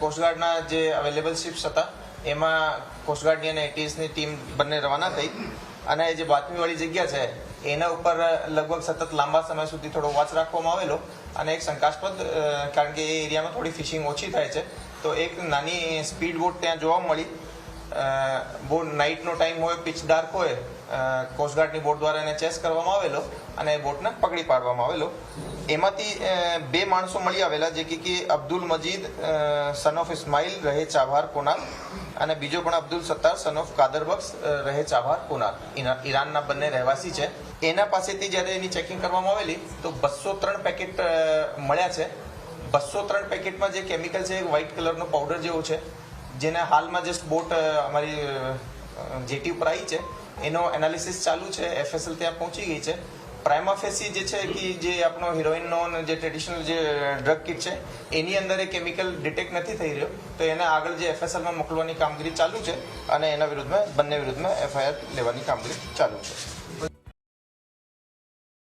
કોસ્ટગાર્ડના જે available ships હતા, એમાં કોસ્ટગાર્ડની અને એટીએસની ટીમ બંને રવાના થઈ. અને જે બાતમીવાળી જગ્યા છે, એના ઉપર લગભગ સતત લાંબા સમય સુધી થોડો વોચ રાખવામાં આવેલો. અને એક શંકાસ્પદ કારણ કે એ એરિયામાં થોડી ફિશિંગ ઓછી થાય છે. તો એક નાની સ્પીડ બોટ ત્યાં જોવા મળી. બહુ નાઇટનો ટાઈમ હોય પીચ ડાર્ક હોય કોસ્ટગાર્ડની બોટ દ્વારા એને ચેસ કરવામાં આવેલો અને એ બોટને પકડી પાડવામાં આવેલો. એમાંથી બે માણસો મળી આવેલા, જે કે અબ્દુલ મજીદ સન ઓફ ઇસ્માઇલ રહે ચાભાર કોનાર અને બીજો પણ અબ્દુલ સત્તાર સન ઓફ કાદરબક્ષ રહે ચાભાર કોનાર ઈરા- ઈરાનના બંને રહેવાસી છે. એના પાસેથી જ્યારે એની ચેકિંગ કરવામાં આવેલી, તો બસો ત્રણ પેકેટ મળ્યા છે. બસો ત્રણ પેકેટમાં જે કેમિકલ છે એ વ્હાઇટ કલરનો પાવડર જેવો છે. જેને હાલમાં જસ્ટ બોટ અમારી જેટી ઉપર આવી છે. એનો એનાલિસિસ ચાલુ છે. એફએસએલ ત્યાં પહોંચી ગઈ છે. પ્રાઇમા ફેસી જે છે કે જે આપણો હિરોઈનનો અને જે ટ્રેડિશનલ જે ડ્રગ કિટ છે, એની અંદર એ કેમિકલ ડિટેક્ટ નથી થઈ રહ્યો. તો એને આગળ જે એફએસએલમાં મોકલવાની કામગીરી ચાલુ છે અને એના વિરુદ્ધમાં, બંને વિરુદ્ધમાં એફઆઈઆર લેવાની કામગીરી ચાલુ છે.